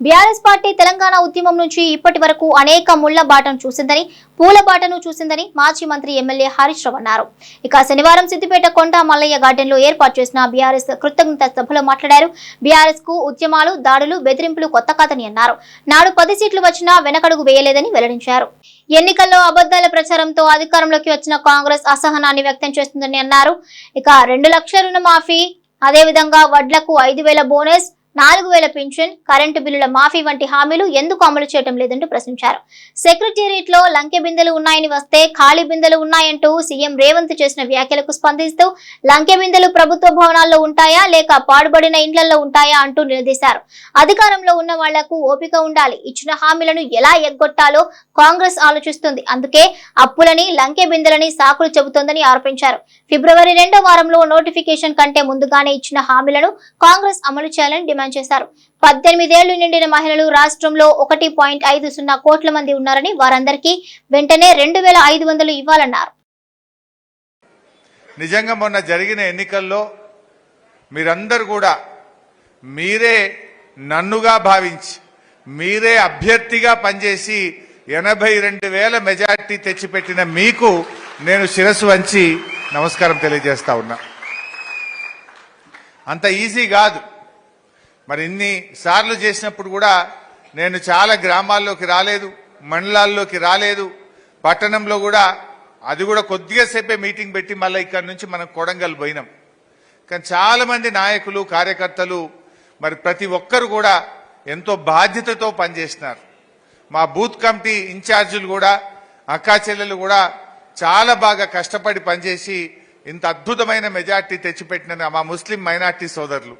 BRS party Telangana ఉద్యమం నుంచి ఇప్పటి వరకు అనేక ముళ్ళ బాటను చూసిందని పూల బాటను చూసిందని మాజీ మంత్రి ఎమ్మెల్యే హరీష్ రావు అన్నారు. ఇక శనివారం సిద్దిపేట కొండ మల్లయ్య గార్డెన్లో ఏర్పాటు చేసిన బీఆర్ఎస్ కృతజ్ఞత సభలో మాట్లాడారు. బీఆర్ఎస్కు ఉద్యమాలు దాడులు బెదిరింపులు కొత్త కాదని అన్నారు. నాడు పది సీట్లు వచ్చినా వెనకడుగు వేయలేదని వెల్లడించారు. ఎన్నికల్లో అబద్దాల ప్రచారంతో అధికారంలోకి వచ్చిన కాంగ్రెస్ అసహనాన్ని వ్యక్తం చేస్తుందని అన్నారు. ఇక రెండు లక్షల రుణమాఫీ అదేవిధంగా వడ్లకు ఐదు వేల బోనస్ నాలుగు వేల పెన్షన్ కరెంటు బిల్లుల మాఫీ వంటి హామీలు ఎందుకు అమలు చేయడం లేదంటూ ప్రశ్నించారు. సెక్రటేరియట్లో లంకె బిందెలు ఉన్నాయని వస్తే ఖాళీ బిందెలు ఉన్నాయంటూ సీఎం రేవంత్ చేసిన వ్యాఖ్యలకు స్పందిస్తూ లంకె బిందెలు ప్రభుత్వ భవనాల్లో ఉంటాయా లేక పాడుబడిన ఇండ్లలో ఉంటాయా అంటూ నిలదీశారు. అధికారంలో ఉన్న వాళ్ళకు ఓపిక ఉండాలి. ఇచ్చిన హామీలను ఎలా ఎగ్గొట్టాలో కాంగ్రెస్ ఆలోచిస్తుంది. అందుకే అప్పులని లంకె బిందెలని సాకులు చెబుతోందని ఆరోపించారు. ఫిబ్రవరి రెండో వారంలో నోటిఫికేషన్ కంటే ముందుగానే ఇచ్చిన హామీలను కాంగ్రెస్ అమలు చేయాలని డిమాండ్ చేశారు. పద్దెనిమిదేళ్ళు నిండిన మహిళలు రాష్ట్రంలో ఒకటి పాయింట్ ఐదు సున్నా కోట్ల మంది ఉన్నారని వారందరికీ వెంటనే రెండు వేల ఐదు వందలు ఇవ్వాలన్నారు. నిజంగా మొన్న జరిగిన ఎన్నికల్లో మీరందరూ కూడా మీరే నన్నుగా భావించి మీరే అభ్యర్థిగా పనిచేసి ఎనభై రెండు వేల మెజార్టీ తెచ్చిపెట్టిన మీకు నేను శిరస్సు వంచి నమస్కారం తెలియజేస్తా ఉన్నా. అంత ఈజీ కాదు. మరి ఇన్ని సార్లు చేసినప్పుడు కూడా నేను చాలా గ్రామాల్లోకి రాలేదు మండలాల్లోకి రాలేదు. పట్టణంలో కూడా అది కూడా కొద్దిగా సేపే మీటింగ్ పెట్టి మళ్ళీ ఇక్కడ నుంచి మనం కొడంగల్ పోయినాం. కానీ చాలామంది నాయకులు కార్యకర్తలు మరి ప్రతి ఒక్కరు కూడా ఎంతో బాధ్యతతో పనిచేసినారు. మా బూత్ కమిటీ ఇన్ఛార్జీలు కూడా అక్కా చెల్లెలు కూడా చాలా బాగా కష్టపడి పనిచేసి ఇంత అద్భుతమైన మెజార్టీ తెచ్చిపెట్టిన మా ముస్లిం మైనార్టీ సోదరులు.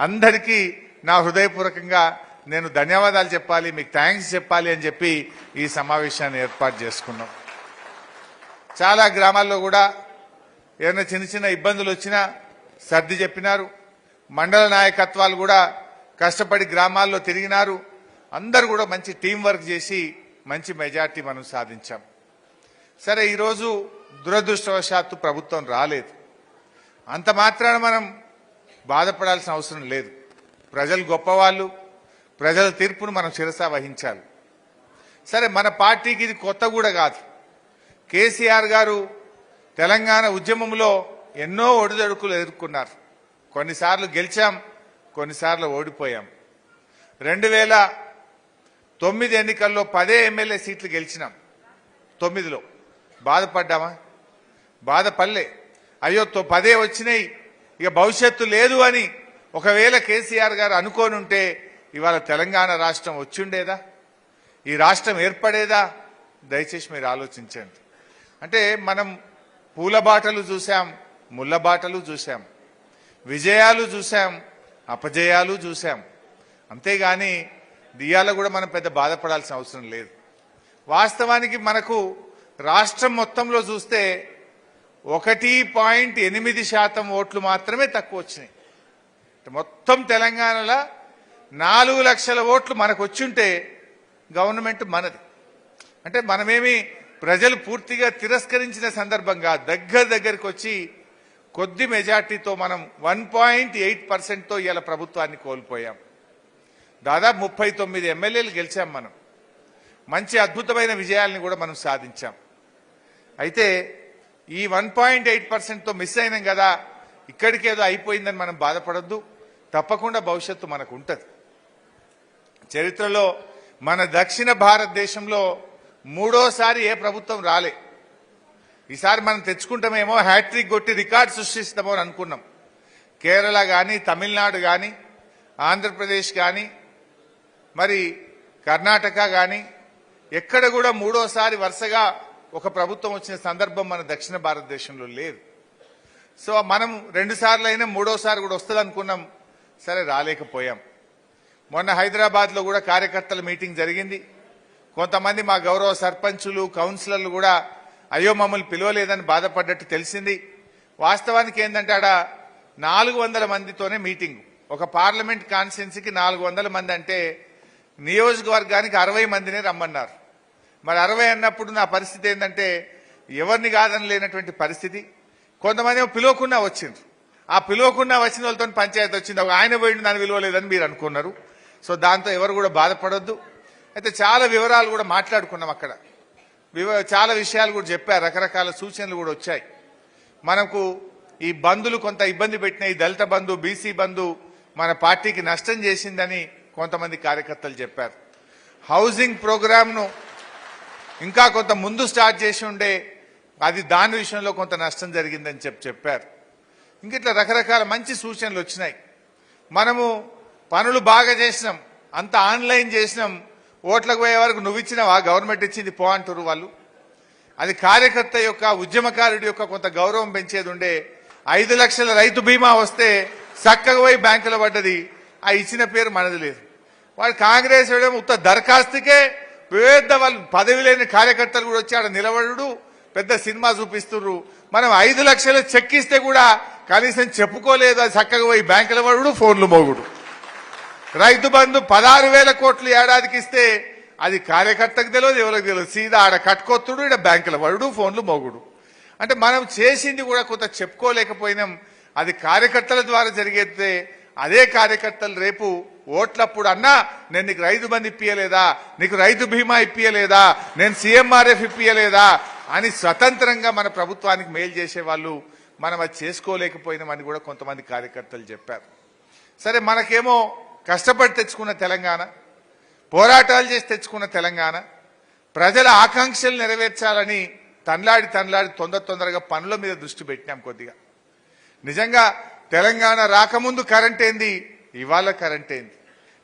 అందరికీ నా హృదయపూర్వకంగా నేను ధన్యవాదాలు చెప్పాలి మీకు థ్యాంక్స్ చెప్పాలి అని చెప్పి ఈ సమావేశాన్ని ఏర్పాటు చేసుకున్నాం. చాలా గ్రామాల్లో కూడా ఏమైనా చిన్న చిన్న ఇబ్బందులు వచ్చినా సర్ది చెప్పినారు. మండల నాయకత్వాలు కూడా కష్టపడి గ్రామాల్లో తిరిగినారు. అందరూ కూడా మంచి టీం వర్క్ చేసి మంచి మెజార్టీ మనం సాధించాం. సరే ఈరోజు దురదృష్టవశాత్తు ప్రభుత్వం రాలేదు. అంత మాత్రాన మనం బాధపడాల్సిన అవసరం లేదు. ప్రజలు గొప్పవాళ్ళు ప్రజల తీర్పును మనం శిరస వహించాలి. సరే మన పార్టీకి ఇది కొత్త కూడా కాదు. కేసీఆర్ గారు తెలంగాణ ఉద్యమంలో ఎన్నో ఒడిదొడుకులు ఎదుర్కొన్నారు. కొన్నిసార్లు గెలిచాం కొన్నిసార్లు ఓడిపోయాం. రెండు వేల తొమ్మిది ఎన్నికల్లో పదే ఎమ్మెల్యే సీట్లు గెలిచినాం. తొమ్మిదిలో. బాధపడ్డామా? బాధపడలే. అయ్యో తో పదే వచ్చినాయి. ఇక భవిష్యత్తు లేదు అని ఒకవేళ కేసీఆర్ గారు అనుకోనుంటే ఇవాళ తెలంగాణ రాష్ట్రం వచ్చిండేదా? ఈ రాష్ట్రం ఏర్పడేదా? దయచేసి మీరు ఆలోచించండి. అంటే మనం పూల బాటలు చూసాం ముళ్ళ బాటలు చూసాం విజయాలు చూసాం అపజయాలు చూసాం అంతేగాని దియాల కూడా మనం పెద్ద బాధపడాల్సిన అవసరం లేదు. వాస్తవానికి మనకు రాష్ట్రం మొత్తంలో చూస్తే ఒకటి పాయింట్ ఎనిమిది శాతం ఓట్లు మాత్రమే తక్కువ వచ్చినాయి. మొత్తం తెలంగాణలో నాలుగు లక్షల ఓట్లు మనకు వచ్చుంటే గవర్నమెంట్ మనది. అంటే మనమేమి ప్రజలు పూర్తిగా తిరస్కరించిన సందర్భంగా దగ్గర దగ్గరికి వచ్చి కొద్ది మెజార్టీతో మనం వన్ పాయింట్ ఎయిట్ పర్సెంట్తో ఇలా ప్రభుత్వాన్ని కోల్పోయాం. దాదాపు ముప్పై తొమ్మిది ఎమ్మెల్యేలు గెలిచాం మనం. మంచి అద్భుతమైన విజయాల్ని కూడా మనం సాధించాం. అయితే ఈ వన్ పాయింట్ ఎయిట్ పర్సెంట్తో మిస్ అయినాం కదా ఇక్కడికేదో అయిపోయిందని మనం బాధపడద్దు. తప్పకుండా భవిష్యత్తు మనకు ఉంటుంది. చరిత్రలో మన దక్షిణ భారతదేశంలో మూడోసారి ఏ ప్రభుత్వం రాలే. ఈసారి మనం తెచ్చుకుంటామేమో హ్యాట్రిక్ కొట్టి రికార్డ్ సృష్టిస్తామో అని అనుకున్నాం. కేరళ కానీ తమిళనాడు కానీ ఆంధ్రప్రదేశ్ కానీ మరి కర్ణాటక కానీ ఎక్కడ కూడా మూడోసారి వరుసగా ఒక ప్రభుత్వం వచ్చిన సందర్భం మన దక్షిణ భారతదేశంలో లేదు. సో మనం రెండు సార్లు అయినా మూడోసారి కూడా వస్తుంది అనుకున్నాం సరే రాలేకపోయాం. మొన్న హైదరాబాద్లో కూడా కార్యకర్తల మీటింగ్ జరిగింది. కొంతమంది మా గౌరవ సర్పంచులు కౌన్సిలర్లు కూడా అయ్యో మమ్మల్ని పిలవలేదని బాధపడ్డట్టు తెలిసింది. వాస్తవానికి ఏంటంటే ఆడ నాలుగు వందల మందితోనే మీటింగ్. ఒక పార్లమెంట్ కాన్సెన్స్కి నాలుగు వందల మంది అంటే నియోజకవర్గానికి అరవై మందినే రమ్మన్నారు. మరి అరవై అన్నప్పుడు నా పరిస్థితి ఏంటంటే ఎవరిని కాదని లేనటువంటి పరిస్థితి. కొంతమంది ఏమో పిలవకుండా వచ్చిండ్రు. ఆ పిలవకుండా వచ్చిన వాళ్ళతో పంచాయతీ వచ్చింది. ఒక ఆయన పోయిండు నన్ను విలువలేదని మీరు అనుకున్నారు. సో దాంతో ఎవరు కూడా బాధపడొద్దు. అయితే చాలా వివరాలు కూడా మాట్లాడుకున్నాం అక్కడ. వివ చాలా విషయాలు కూడా చెప్పారు. రకరకాల సూచనలు కూడా వచ్చాయి. మనకు ఈ బంధులు కొంత ఇబ్బంది పెట్టిన ఈ దళిత బంధు బీసీ బంధు మన పార్టీకి నష్టం చేసిందని కొంతమంది కార్యకర్తలు చెప్పారు. హౌసింగ్ ప్రోగ్రామ్ను ఇంకా కొంత ముందు స్టార్ట్ చేసి ఉండే అది దాని విషయంలో కొంత నష్టం జరిగిందని చెప్పి చెప్పారు. ఇంక ఇట్లా రకరకాల మంచి సూచనలు వచ్చినాయి. మనము పనులు బాగా చేసినాం అంత ఆన్లైన్ చేసినాం ఓట్లకు పోయే వరకు నువ్వు ఇచ్చినావా గవర్నమెంట్ ఇచ్చింది పో అంటారు వాళ్ళు. అది కార్యకర్త యొక్క ఉద్యమకారుడి యొక్క కొంత గౌరవం పెంచేది ఉండే ఐదు లక్షల రైతు బీమా వస్తే చక్కగా పోయి బ్యాంకులో పడ్డది. ఆ ఇచ్చిన పేరు మనది లేదు. వాడు కాంగ్రెస్ ఉత్త దరఖాస్తుకే పెద్ద వాళ్ళు పదవి లేని కార్యకర్తలు కూడా వచ్చి ఆడ నిలబడు పెద్ద సినిమా చూపిస్తున్నారు మనం ఐదు లక్షలు చెక్ ఇస్తే కూడా కనీసం చెప్పుకోలేదు అది చక్కగా పోయి బ్యాంకుల వాడు ఫోన్లు మోగుడు. రైతు బంధు పదహారు వేల కోట్లు ఏడాదికి ఇస్తే అది కార్యకర్తకు తెలియదు ఎవరికి తెలియదు. సీదా ఆడ కట్టుకొత్తుడు ఇక్కడ బ్యాంకుల వాడు ఫోన్లు మోగుడు. అంటే మనం చేసింది కూడా కొంత చెప్పుకోలేకపోయినాం. అది కార్యకర్తల ద్వారా జరిగేదే అదే కార్యకర్తలు రేపు ఓట్లప్పుడు అన్నా నేను నీకు రైతు బంధు ఇప్పియలేదా? నీకు రైతు బీమా ఇప్పియలేదా? నేను సీఎంఆర్ఎఫ్ ఇప్పియలేదా? అని స్వతంత్రంగా మన ప్రభుత్వానికి మేలు చేసే వాళ్ళు మనం అది చేసుకోలేకపోయినామని కూడా కొంతమంది కార్యకర్తలు చెప్పారు. సరే మనకేమో కష్టపడి తెచ్చుకున్న తెలంగాణ పోరాటాలు చేసి తెచ్చుకున్న తెలంగాణ ప్రజల ఆకాంక్షలు నెరవేర్చాలని తన్లాడి తన్లాడి తొందర తొందరగా పనుల మీద దృష్టి పెట్టినాం కొద్దిగా. నిజంగా తెలంగాణ రాకముందు కరెంట్ ఏంది? ఇవాళ కరెంట్ ఏంది?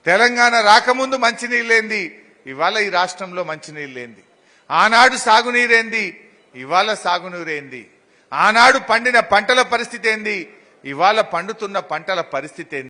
తెలంగాణ రాకముందు మంచినీళ్ళేంది? ఇవాళ ఈ రాష్ట్రంలో మంచినీళ్ళేంది? ఆనాడు సాగునీరేంది? ఇవాళ సాగునీరేంది? ఆనాడు పండిన పంటల పరిస్థితి ఏంది? ఇవాళ పండుతున్న పంటల పరిస్థితి ఏంది?